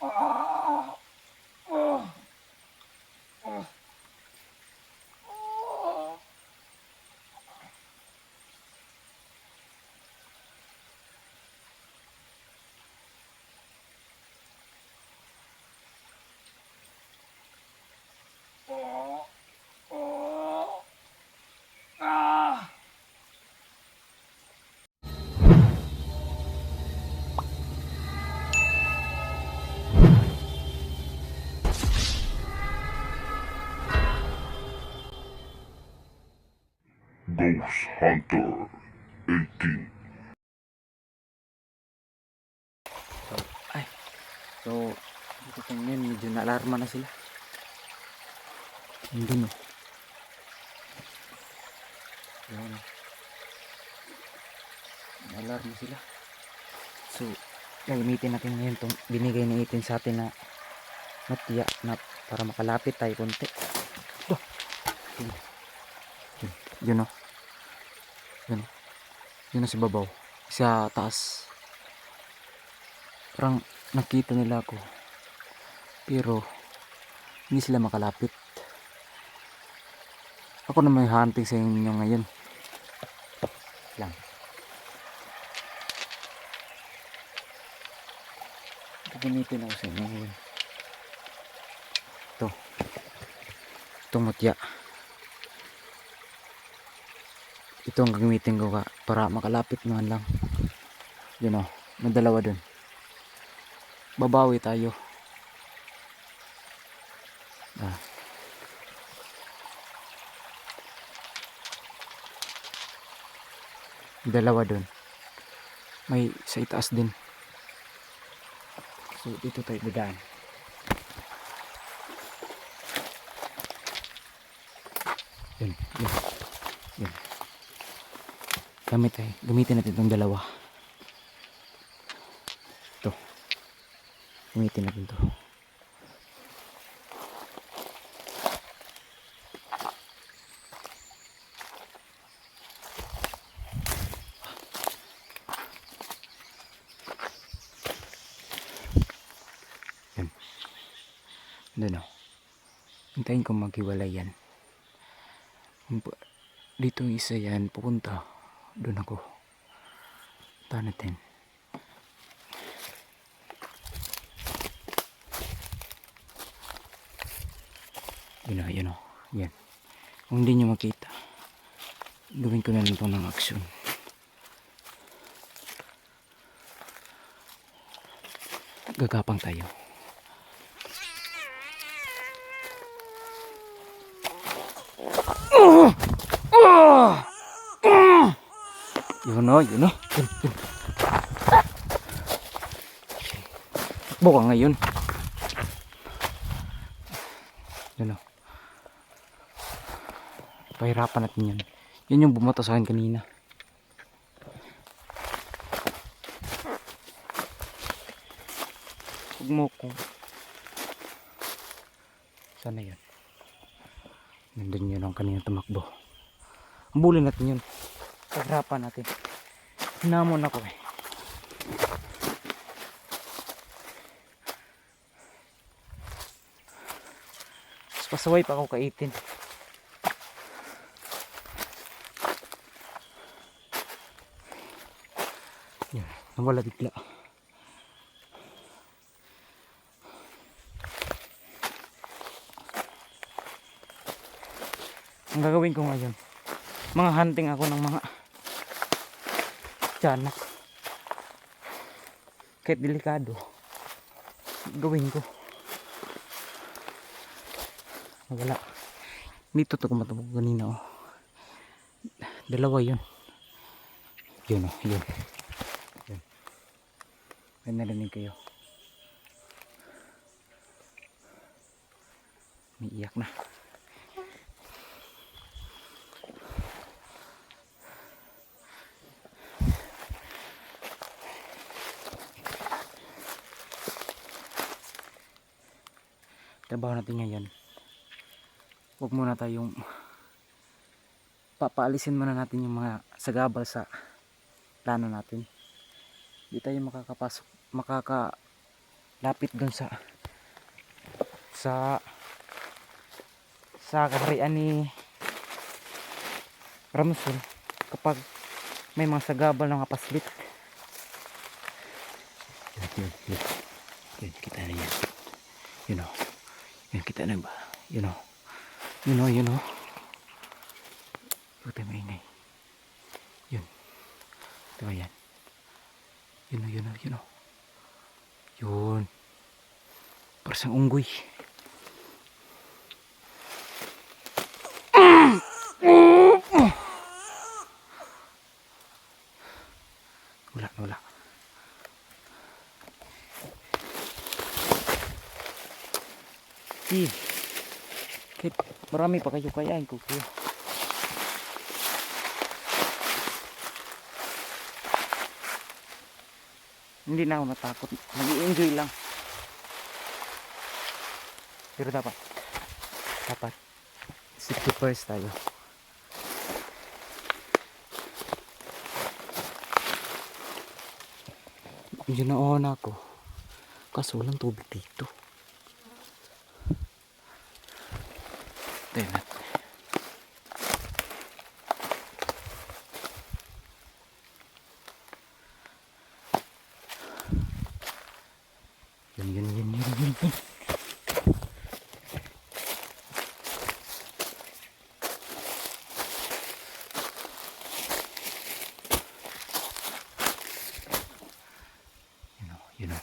Oh. Ghost Hunter 18 Ay. So, dito tayo ngayon, medyo na-alarma na sila. Hindi no. Yan. Na-alarma sila. So, gagamitin natin ngayon itong binigay ni Itin sa atin na matya na para makalapit tayo konti. Oh. Yun. O. Yun. Yun na si Babaw. Sa taas. Parang nakita nila ako. Pero hindi sila makalapit. Ako na may hunting sa inyo ngayon. Lang. Gagamitin ako sa inyo ngayon. Ito. Itong mutya. ito ang gagamitin ko ka para makalapit naman lang. Yun o may dalawa dun. Babawi tayo. Ah. dalawa dun. May sa itaas din. So dito tayo dadaan. Yun yun gamit tayo gamitin natin itong dalawa. Ito. Gamitin natin to. Yan. Doon o hintayin ko maghiwalay yan. Dito isa yan. Pupunta doon ako Tahan natin Yun o, yun o. Yan. Kung hindi nyo makita, gawin ko na lang ito ng aksyon. Gagapang tayo. Yun o, yun o. Yun, yun. Takbo ka ngayon. Yun o. Pahirapan natin yan. Yan yung bumoto sa akin kanina. Huwag mo ko. Sana yun. Nandun yun ang kanina tumakbo. Ambulin natin yun. Pahirapan natin. Hinamon ako eh. Mas pasaway pa ako kaitin. Yan, nawala bigla. Ang gagawin ko ngayon, mga hunting ako ng mga tiyanak. Kahit delikado, gawin ko. Wala. Dito to kumatubog kanina oh. Dalawa yun. Yun oh, yun. Yun. May narinig kayo. May iyak na. Trabaho natin ngayon. Huwag muna tayong papaalisin muna natin yung mga sagabal sa plano natin. Hindi tayo makakapasok, makaka lapit dun sa sa sa kaharian ni Ramson kapag may mga sagabal na mga paslit yun, yun, yun. yun kita na yan you know yun kita na ba? You know. You know you know. Puta maingay yun. Diba yan yun know, yun know, yun know. yun. Parang unggoy. Wala wala Steve kahit marami pa kayo kayain ko kayo hindi na ako natakot. Nag enjoy lang. Pero dapat dapat safety first tayo. Medyo naon ako. Kaso walang tubig dito Tayo natin. Yun, yun, yun, yun, yun, yun. You know, you know.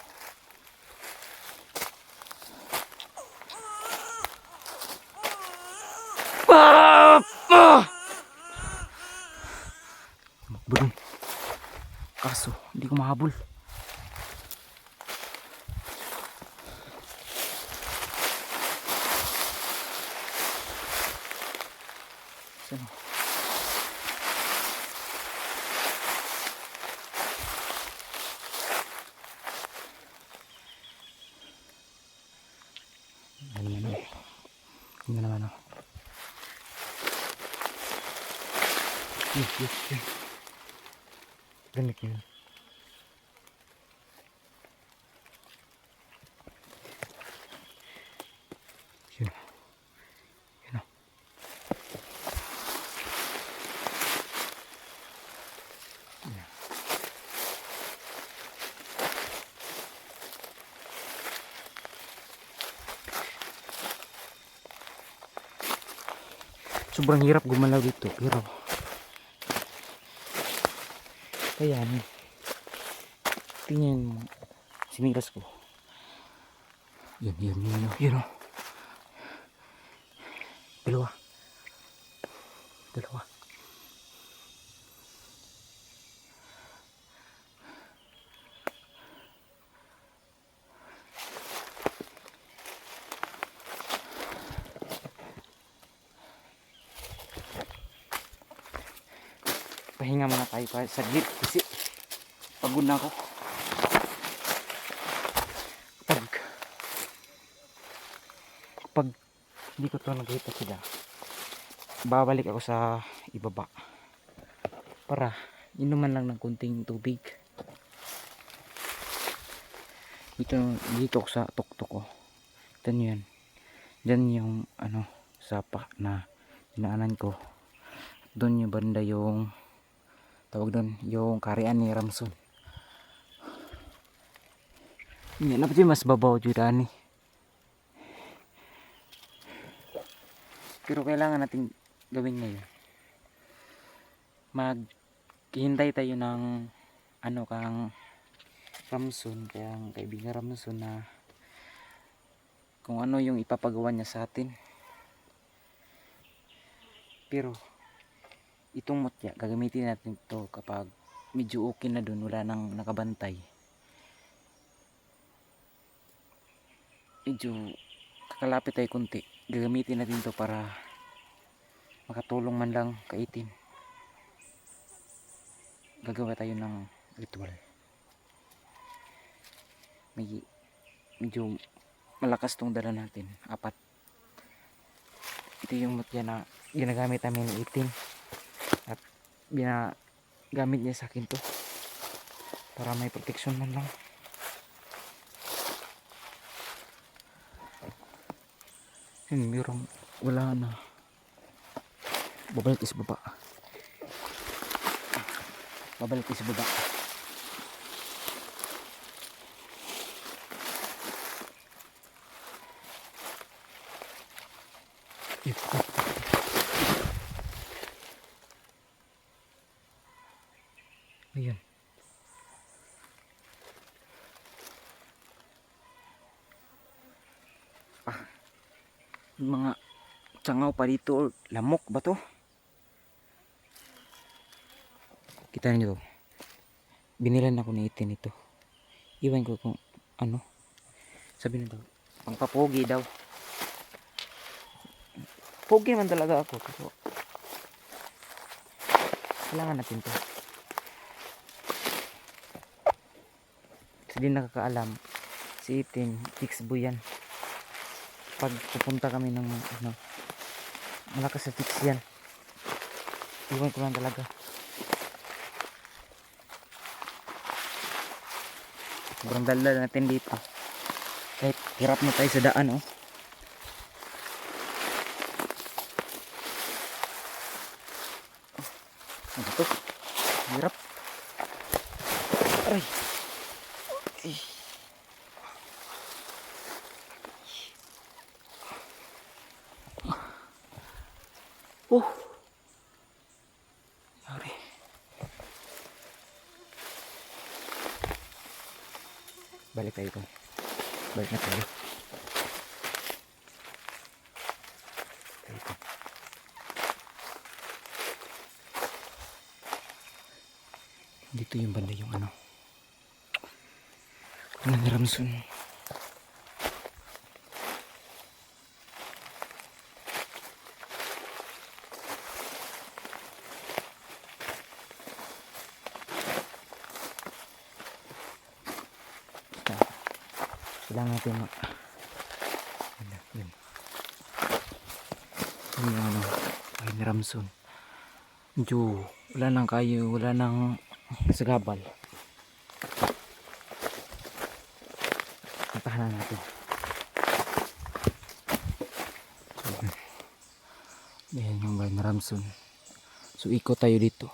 Ah! Ah! Makbulong. Kaso, hindi ko mahabol. Saan? Ano? Ano naman? Ano? Yun, yun, yun. Ganit yun. Yun. Sobrang hirap gumalaw dito pero kaya tingnan mo sinilas ko. Yun yun yun yun yun oh. dalawa. Dalawa pahinga muna tayo kahit saglit kasi pagod na ako. Pag pag hindi ko to nakita sila babalik ako sa ibaba. Para inuman lang ng kunting tubig. Dito dito sa tuktok ko ito nyo yan dyan yung ano sapa na dinaanan ko. Doon yung banda yung tawag doon yung karian ni Ramson. Hindi na pati mas babaw dyan ni pero kailangan natin gawin ngayon. Maghintay tayo ng ano kang Ramson kaya ang kaibigan Ramson na kung ano yung ipapagawa niya sa atin. Pero itong mutya gagamitin natin to kapag medyo okay na dun wala nang nakabantay. Medyo kakalapit tayo kunti. Gagamitin natin to para makatulong man lang kaitin. Gagawa tayo ng ritual. May medyo malakas tong dala natin. Apat. Ito yung mutya na ginagamit namin itin gamit niya sa akin to. Para may protection man lang. Yun mirong wala na. Babalik is baba. Babalik is baba. Ito. Ayan. Ah. Mga tsangaw pa dito lamok ba to? Kita niyo to. Binilan ako ni itin ito. Iwan ko kung ano. Sabi na daw. Pangpapogi daw. Pogi man talaga ako. Pero kailangan natin to. Kasi di nakakaalam. Si itin, fix boy yan. Pag pupunta kami ng ano, malakas sa fix yan. Iwan ko lang talaga. Sobrang daldal natin dito. Kahit hirap na tayo sa daan, oh. Ano to? Hirap. Aray. Balik tayo ito. Balik na tayo. Tayo ito. Dito yung banda yung ano. Ni Ramson? Ah, Mag... Ano, yun. Yun yung ano, ay ni Ramson. Medyo wala nang kayo, wala nang sagabal. Puntahan na natin. Yan yung ni Ramson. So ikot tayo dito.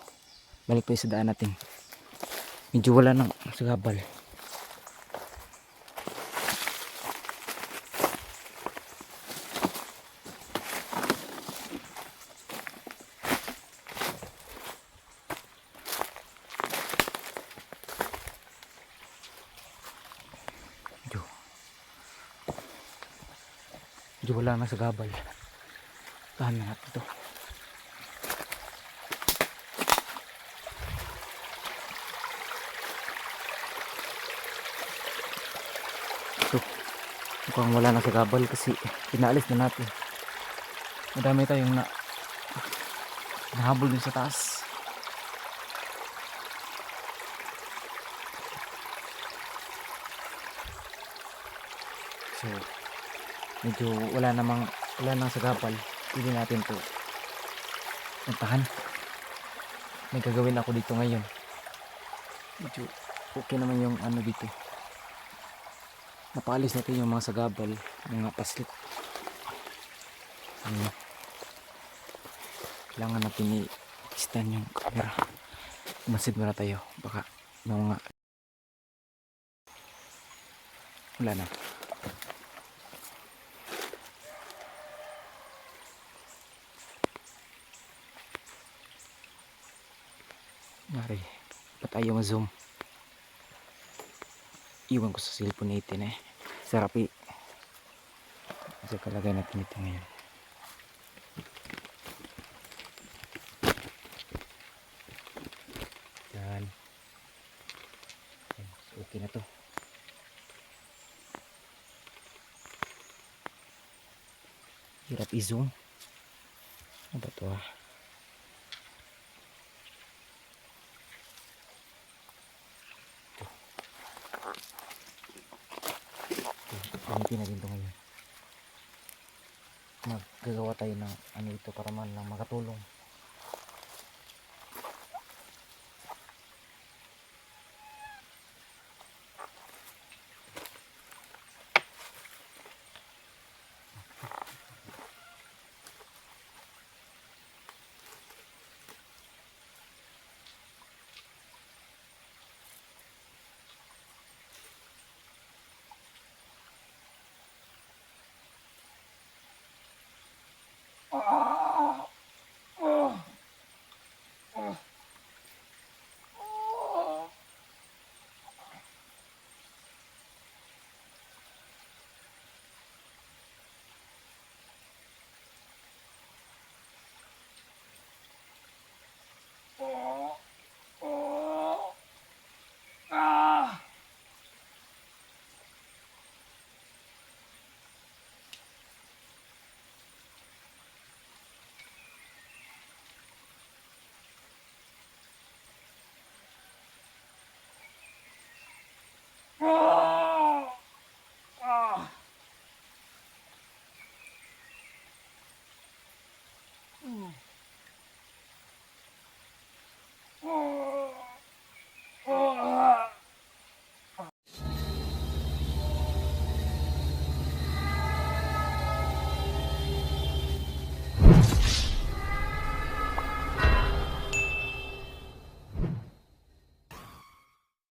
Balik tayo sa daan natin. Medyo wala nang sagabal. Medyo wala na sa gabal. Tahan na natin ito. Ito. Mukhang wala na sa gabal kasi pinaalis na natin. Madami tayong na nahabol dun sa taas. So, medyo wala namang wala nang sagapal. Hindi natin to puntahan. May gagawin ako dito ngayon. Medyo okay naman yung ano dito. Napaalis natin yung mga sagabal, mga paslit. Ano, kailangan natin i-stand yung camera. Masid muna tayo. Baka mga wala na. Mari, ba't ayaw ma-zoom? Iwan ko sa cellphone natin eh. Sarapi. Kasi kalagay natin ito ngayon. Yan. Okay na to. Hirap i-zoom. Ano ba to ah? Gamitin natin ito ngayon. Maggagawa tayo ng ano ito para man lang makatulong